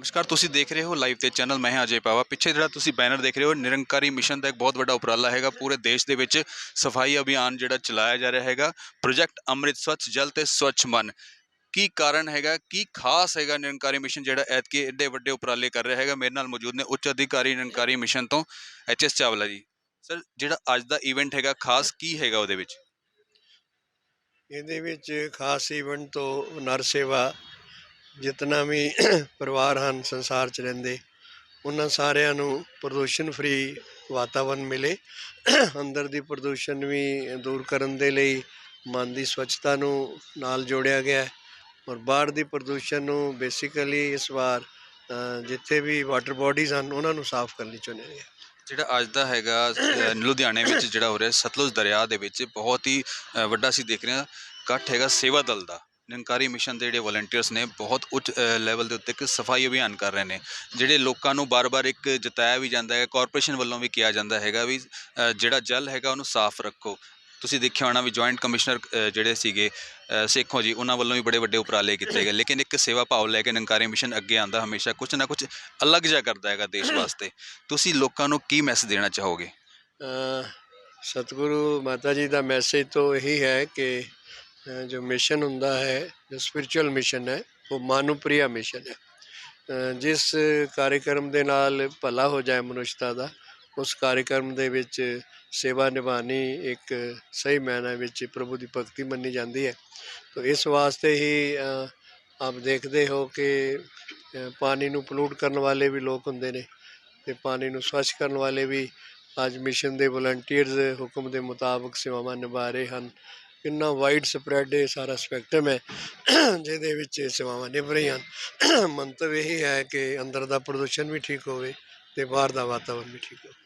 ਨਮਸਕਾਰ, ਤੁਸੀਂ ਦੇਖ ਰਹੇ ਹੋ ਲਾਈਵ ਤੇ ਚੈਨਲ, ਮੈਂ ਹਾਂ ਅਜੇ ਪਾਵਾ। ਪਿੱਛੇ ਜਿਹੜਾ ਤੁਸੀਂ ਬੈਨਰ ਦੇਖ ਰਹੇ ਹੋ, ਨਿਰੰਕਾਰੀ ਮਿਸ਼ਨ ਦਾ ਇੱਕ ਬਹੁਤ ਵੱਡਾ ਉਪਰਾਲਾ ਹੈਗਾ। ਪੂਰੇ ਦੇਸ਼ ਦੇ ਵਿੱਚ ਸਫ਼ਾਈ ਅਭਿਆਨ ਜਿਹੜਾ ਚਲਾਇਆ ਜਾ ਰਿਹਾ ਹੈਗਾ। ਪ੍ਰੋਜੈਕਟ ਅੰਮ੍ਰਿਤ ਸਵੱਛ, ਜਲ ਤੇ ਸਵੱਛ ਮਨ। ਕੀ ਕਾਰਨ ਹੈਗਾ, ਕੀ ਖਾਸ ਹੈਗਾ ਨਿਰੰਕਾਰੀ ਮਿਸ਼ਨ ਜਿਹੜਾ ਐਤਕੀ ਐਡੇ ਵੱਡੇ ਉਪਰਾਲੇ ਕਰ ਰਿਹਾ ਹੈਗਾ? ਮੇਰੇ ਨਾਲ ਮੌਜੂਦ ਨੇ ਉੱਚ ਅਧਿਕਾਰੀ ਨਿਰੰਕਾਰੀ ਮਿਸ਼ਨ ਤੋਂ, H S Chawla ji. Sir, ਜਿਹੜਾ ਅੱਜ ਦਾ ਇਵੈਂਟ ਹੈਗਾ, ਖਾਸ ਕੀ ਹੈਗਾ ਉਹਦੇ ਵਿੱਚ? ਇਹਦੇ ਵਿੱਚ ਖਾਸ ਇਵੈਂਟ ਤੋਂ ਨਰ ਸੇਵਾ ਜਿਤਨਾ ਵੀ ਪਰਿਵਾਰ ਹਨ ਸੰਸਾਰ 'ਚ ਰਹਿੰਦੇ ਉਹਨਾਂ ਸਾਰਿਆਂ ਨੂੰ ਪ੍ਰਦੂਸ਼ਣ ਫ੍ਰੀ ਵਾਤਾਵਰਨ ਮਿਲੇ। ਅੰਦਰ ਦੀ ਪ੍ਰਦੂਸ਼ਣ ਵੀ ਦੂਰ ਕਰਨ ਦੇ ਲਈ ਮਨ ਦੀ ਸਵੱਛਤਾ ਨੂੰ ਨਾਲ ਜੋੜਿਆ ਗਿਆ ਔਰ ਬਾਹਰ ਦੀ ਪ੍ਰਦੂਸ਼ਣ ਨੂੰ ਬੇਸਿਕਲੀ ਇਸ ਵਾਰ ਜਿੱਥੇ ਵੀ ਵਾਟਰ ਬਾਡੀਜ਼ ਹਨ ਉਹਨਾਂ ਨੂੰ ਸਾਫ਼ ਕਰਨ ਲਈ ਚੁਣਿਆ ਗਿਆ। ਜਿਹੜਾ ਅੱਜ ਦਾ ਹੈਗਾ ਲੁਧਿਆਣੇ ਵਿੱਚ ਜਿਹੜਾ ਹੋ ਰਿਹਾ ਸਤਲੁਜ ਦਰਿਆ ਦੇ ਵਿੱਚ ਬਹੁਤ ਹੀ ਵੱਡਾ ਅਸੀਂ ਦੇਖ ਰਹੇ ਹਾਂ। ਇਕੱਠ ਹੈਗਾ ਸੇਵਾ ਦਲ ਦਾ। ਨਿਰੰਕਾਰੀ ਮਿਸ਼ਨ ਦੇ ਜਿਹੜੇ ਵਲੰਟੀਅਰਸ ਨੇ ਬਹੁਤ ਉੱਚ ਲੈਵਲ ਦੇ ਉੱਤੇ ਇੱਕ ਸਫ਼ਾਈ ਅਭਿਆਨ ਕਰ ਰਹੇ ਨੇ ਜਿਹੜੇ ਲੋਕਾਂ ਨੂੰ ਬਾਰ-ਬਾਰ ਇੱਕ ਜਤਾਇਆ ਵੀ ਜਾਂਦਾ ਹੈ ਕਾਰਪੋਰੇਸ਼ਨ ਵੱਲੋਂ ਵੀ ਕਿਹਾ ਜਾਂਦਾ ਹੈਗਾ ਵੀ ਜਿਹੜਾ ਜਲ ਹੈਗਾ ਉਹਨੂੰ ਸਾਫ਼ ਰੱਖੋ। ਤੁਸੀਂ ਦੇਖਿਆ ਹੋਣਾ ਵੀ ਜੁਆਇੰਟ ਕਮਿਸ਼ਨਰ ਜਿਹੜੇ ਸੀਗੇ ਅ, ਜੀ ਉਹਨਾਂ ਵੱਲੋਂ ਵੀ ਬੜੇ ਵੱਡੇ ਉਪਰਾਲੇ ਕੀਤੇ ਗਏ ਲੇਕਿਨ ਇੱਕ ਸੇਵਾ ਭਾਵ ਲੈ ਕੇ ਨੰਕਾਰੀ ਮਿਸ਼ਨ ਅੱਗੇ ਆਂਦਾ ਹਮੇਸ਼ਾ ਕੁਝ ਨਾ ਕੁਝ ਅਲੱਗ ਜਿਹਾ ਕਰਦਾ ਹੈਗਾ ਦੇਸ਼ ਵਾਸਤੇ। ਤੁਸੀਂ ਲੋਕਾਂ ਨੂੰ ਕੀ ਮੈਸੇਜ ਦੇਣਾ ਚਾਹੋਗੇ? ਸਤਿਗੁਰੂ ਮਾਤਾ ਜੀ ਦਾ ਮੈਸੇਜ ਤੋਂ ਇਹੀ ਹੈ ਕਿ ਅ, ਜੋ ਮਿਸ਼ਨ ਹੁੰਦਾ ਹੈ ਜੋ ਸਪਿਰਚੁਅਲ ਮਿਸ਼ਨ ਹੈ ਉਹ ਮਾਨਵਪ੍ਰਿਆ ਮਿਸ਼ਨ ਹੈ। ਜਿਸ ਕਾਰਜਕ੍ਰਮ ਦੇ ਨਾਲ ਭਲਾ ਹੋ ਜਾਏ ਮਨੁੱਖਤਾ ਦਾ ਉਸ ਕਾਰਜਕ੍ਰਮ ਦੇ ਵਿੱਚ ਸੇਵਾ ਨਿਭਾਣੀ ਇੱਕ ਸਹੀ ਮਾਇਨੇ ਵਿੱਚ ਪ੍ਰਭੂ ਦੀ ਭਗਤੀ ਮੰਨੀ ਜਾਂਦੀ ਹੈ। ਤਾਂ ਇਸ ਵਾਸਤੇ ਹੀ ਆਪ ਦੇਖਦੇ ਹੋ ਕਿ ਪਾਣੀ ਨੂੰ ਪੋਲੂਟ ਕਰਨ ਵਾਲੇ ਵੀ ਲੋਕ ਹੁੰਦੇ ਨੇ ਤੇ ਪਾਣੀ ਨੂੰ ਸਵੱਛ ਕਰਨ ਵਾਲੇ ਵੀ ਅੱਜ ਮਿਸ਼ਨ ਦੇ ਵਲੰਟੀਅਰਸ ਹੁਕਮ ਦੇ ਮੁਤਾਬਕ ਸੇਵਾਵਾਂ ਨਿਭਾ ਰਹੇ ਹਨ। ਕਿੰਨਾ ਵਾਈਡ ਸਪਰੈਡ ਇਹ ਸਾਰਾ ਸਪੈਕਟਰਮ ਹੈ, ਜਿਹਦੇ ਵਿੱਚ ਇਹ ਸੇਵਾਵਾਂ ਨਿਭ ਰਹੀਆਂ ਹਨ। ਮੰਤਵ ਇਹ ਹੈ ਕਿ ਅੰਦਰ ਦਾ ਪ੍ਰਦੂਸ਼ਣ ਵੀ ਠੀਕ ਹੋਵੇ ਤੇ ਬਾਹਰ ਦਾ ਵਾਤਾਵਰਨ ਵੀ ਠੀਕ ਹੋਵੇ।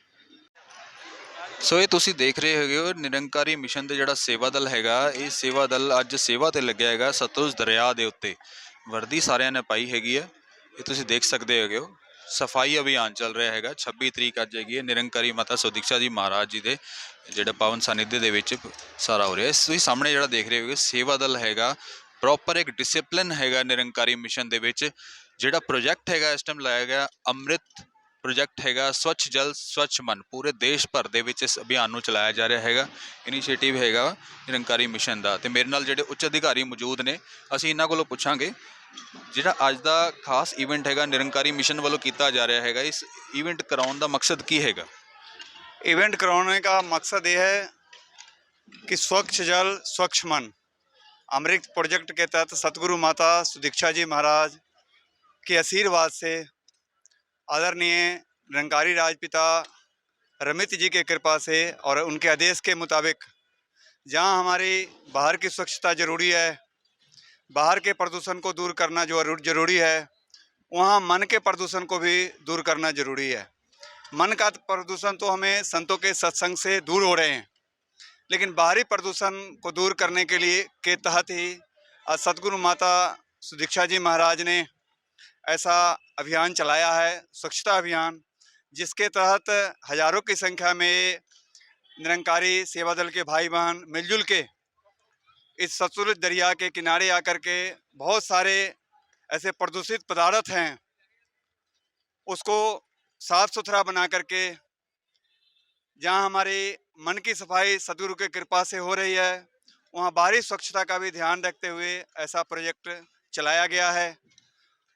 ਸੋ ਇਹ ਤੁਸੀਂ ਦੇਖ ਰਹੇ ਹੈਗੇ ਹੋ, ਨਿਰੰਕਾਰੀ ਮਿਸ਼ਨ ਦੇ ਜਿਹੜਾ ਸੇਵਾ ਦਲ ਹੈਗਾ, ਇਹ ਸੇਵਾ ਦਲ ਅੱਜ ਸੇਵਾ ਤੇ ਲੱਗਿਆ ਹੈਗਾ ਸਤਲੁਜ ਦਰਿਆ ਦੇ ਉੱਤੇ। ਵਰਦੀ ਸਾਰਿਆਂ ਨੇ ਪਾਈ ਹੈਗੀ ਹੈ ਇਹ ਤੁਸੀਂ ਦੇਖ ਸਕਦੇ ਹੈਗੇ ਹੋ। ਸਫ਼ਾਈ ਅਭਿਆਨ ਚੱਲ ਰਿਹਾ ਹੈਗਾ। 26 ਤਰੀਕ ਅੱਜ ਹੈਗੀ ਹੈ ਨਿਰੰਕਾਰੀ ਮਾਤਾ ਸੁਦੀਕਸ਼ਾ ਜੀ ਮਹਾਰਾਜ ਜੀ ਦੇ, ਜਿਹੜਾ ਪਾਵਨ ਸਾਨਿਧਿ ਦੇ ਵਿੱਚ ਸਾਰਾ ਹੋ ਰਿਹਾ। ਹੈ ਤੁਸੀਂ ਸਾਹਮਣੇ ਜਿਹੜਾ ਦੇਖ ਰਹੇ ਹੋ ਸੇਵਾ ਦਲ ਹੈਗਾ ਪ੍ਰੋਪਰ ਇੱਕ ਡਿਸਪਲਿਨ ਹੈਗਾ ਨਿਰੰਕਾਰੀ ਮਿਸ਼ਨ ਦੇ ਵਿੱਚ, ਜਿਹੜਾ ਪ੍ਰੋਜੈਕਟ ਹੈਗਾ ਇਸ ਟਾਈਮ ਲਾਇਆ ਗਿਆ, ਅੰਮ੍ਰਿਤ ਪ੍ਰੋਜੈਕਟ ਹੈਗਾ, ਸਵੱਛ ਜਲ, ਸਵੱਛ ਮਨ, ਪੂਰੇ ਦੇਸ਼ ਭਰ ਦੇ ਵਿੱਚ ਇਸ ਅਭਿਆਨ ਨੂੰ ਚਲਾਇਆ ਜਾ ਰਿਹਾ ਹੈਗਾ ਇਨੀਸ਼ੀਏਟਿਵ ਹੈਗਾ ਨਿਰੰਕਾਰੀ ਮਿਸ਼ਨ ਦਾ। ਤੇ ਮੇਰੇ ਨਾਲ ਜਿਹੜੇ ਉੱਚ ਅਧਿਕਾਰੀ ਮੌਜੂਦ ਨੇ, ਅਸੀਂ ਇਹਨਾਂ ਕੋਲੋਂ ਪੁੱਛਾਂਗੇ। ਜਿਹੜਾ ਅੱਜ ਦਾ ਖਾਸ ਇਵੈਂਟ ਹੈਗਾ ਨਿਰੰਕਾਰੀ ਮਿਸ਼ਨ ਵੱਲੋਂ ਕੀਤਾ ਜਾ ਰਿਹਾ ਹੈਗਾ ਇਸ ਇਵੈਂਟ ਕਰਾਉਣ ਦਾ ਮਕਸਦ ਕੀ ਹੈਗਾ इवेंट कराने का मकसद ये है कि स्वच्छ जल स्वच्छ मन अमृत प्रोजेक्ट के तहत सतगुरु माता सुदीक्षा जी महाराज के आशीर्वाद से आदरणीय निरंकारी राजपिता रमित जी के कृपा से और उनके आदेश के मुताबिक जहाँ हमारी बाहर की स्वच्छता जरूरी है बाहर के प्रदूषण को दूर करना जो ज़रूरी है, वहाँ मन के प्रदूषण को भी दूर करना ज़रूरी है। मन का प्रदूषण तो हमें संतों के सत्संग से दूर हो रहे हैं, लेकिन बाहरी प्रदूषण को दूर करने के लिए, के तहत ही सतगुरु माता सुदीक्षा जी महाराज ने ऐसा अभियान चलाया है, स्वच्छता अभियान, जिसके तहत हज़ारों की संख्या में निरंकारी सेवा दल के भाई बहन मिलजुल के इस सतलुज दरिया के किनारे आकर के बहुत सारे ऐसे प्रदूषित पदार्थ हैं। उसको साफ़ सुथरा बना करके जहाँ हमारे मन की सफ़ाई सदगुरु के कृपा से हो रही है, वहाँ बाहरी स्वच्छता का भी ध्यान रखते हुए ऐसा प्रोजेक्ट चलाया गया है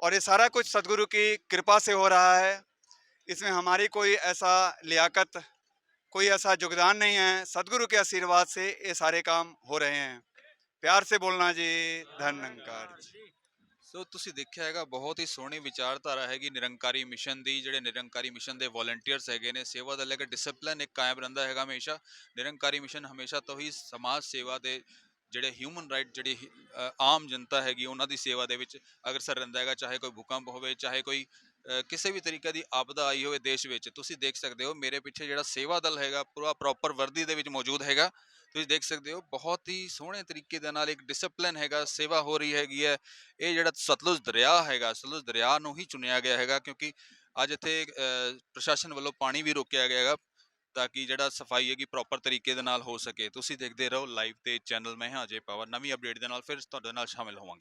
और ये सारा कुछ सदगुरु की कृपा से हो रहा है। इसमें हमारी कोई ऐसा लियाकत, कोई ऐसा योगदान नहीं है। सदगुरु के आशीर्वाद से ये सारे काम हो रहे हैं। ਪਿਆਰ ਸੇ ਬੋਲਣਾ ਜੀ, ਧੰਨ ਜੀ। ਸੋ ਤੁਸੀਂ ਦੇਖਿਆ ਹੈਗਾ, ਬਹੁਤ ਹੀ ਸੋਹਣੀ ਵਿਚਾਰਧਾਰਾ ਹੈਗੀ ਨਿਰੰਕਾਰੀ ਮਿਸ਼ਨ ਦੀ, ਜਿਹੜੇ ਨਿਰੰਕਾਰੀ ਮਿਸ਼ਨ ਦੇ ਵੋਲੰਟੀਅਰਸ ਹੈਗੇ ਨੇ, ਸੇਵਾ ਦਾ ਲੈ ਕੇ ਡਿਸਪਲਿਨ ਇੱਕ ਕਾਇਮ ਰਹਿੰਦਾ ਹੈਗਾ ਹਮੇਸ਼ਾ। ਨਿਰੰਕਾਰੀ ਮਿਸ਼ਨ ਹਮੇਸ਼ਾ ਤੋਂ ਹੀ ਸਮਾਜ ਸੇਵਾ ਦੇ ਜਿਹੜੇ ਹਿਊਮਨ ਰਾਈਟ ਜਿਹੜੀ ਆਮ ਜਨਤਾ ਹੈਗੀ, ਉਹਨਾਂ ਦੀ ਸੇਵਾ ਦੇ ਵਿੱਚ ਅਗਰਸਰ ਰਹਿੰਦਾ ਹੈਗਾ, ਚਾਹੇ ਕੋਈ ਭੂਕੰਪ ਹੋਵੇ, ਚਾਹੇ ਕੋਈ ਕਿਸੇ ਵੀ ਤਰੀਕੇ ਦੀ ਆਪਦਾ ਆਈ ਹੋਵੇ ਦੇਸ਼ ਵਿੱਚ। ਤੁਸੀਂ ਦੇਖ ਸਕਦੇ ਹੋ, ਮੇਰੇ ਪਿੱਛੇ ਜਿਹੜਾ ਸੇਵਾ ਦਲ ਹੈਗਾ, ਪੂਰਾ ਪ੍ਰੋਪਰ ਵਰਦੀ ਦੇ ਵਿੱਚ ਮੌਜੂਦ ਹੈਗਾ। ਤੁਸੀਂ ਦੇਖ ਸਕਦੇ ਹੋ, ਬਹੁਤ ਹੀ ਸੋਹਣੇ ਤਰੀਕੇ ਦੇ ਨਾਲ ਇੱਕ ਡਿਸਪਲਿਨ ਹੈਗਾ, ਸੇਵਾ ਹੋ ਰਹੀ ਹੈਗੀ ਹੈ। ਇਹ ਜਿਹੜਾ ਸਤਲੁਜ ਦਰਿਆ ਹੈਗਾ, ਸਤਲੁਜ ਦਰਿਆ ਨੂੰ ਹੀ ਚੁਣਿਆ ਗਿਆ ਹੈਗਾ ਕਿਉਂਕਿ ਅੱਜ ਇੱਥੇ ਪ੍ਰਸ਼ਾਸਨ ਵੱਲੋਂ ਪਾਣੀ ਵੀ ਰੋਕਿਆ ਗਿਆ ਹੈਗਾ ਤਾਂ ਕਿ ਜਿਹੜਾ ਸਫ਼ਾਈ ਹੈਗੀ ਪ੍ਰੋਪਰ ਤਰੀਕੇ ਦੇ ਨਾਲ ਹੋ ਸਕੇ। ਤੁਸੀਂ ਦੇਖਦੇ ਰਹੋ ਲਾਈਵ ਤੇ ਚੈਨਲ ਮੈਂ ਹਾਂ ਅਜੇ ਪਾਵਰ, ਨਵੀਂ ਅਪਡੇਟ ਦੇ ਨਾਲ ਫਿਰ ਤੁਹਾਡੇ ਨਾਲ ਸ਼ਾਮਿਲ ਹੋਵਾਂਗੇ।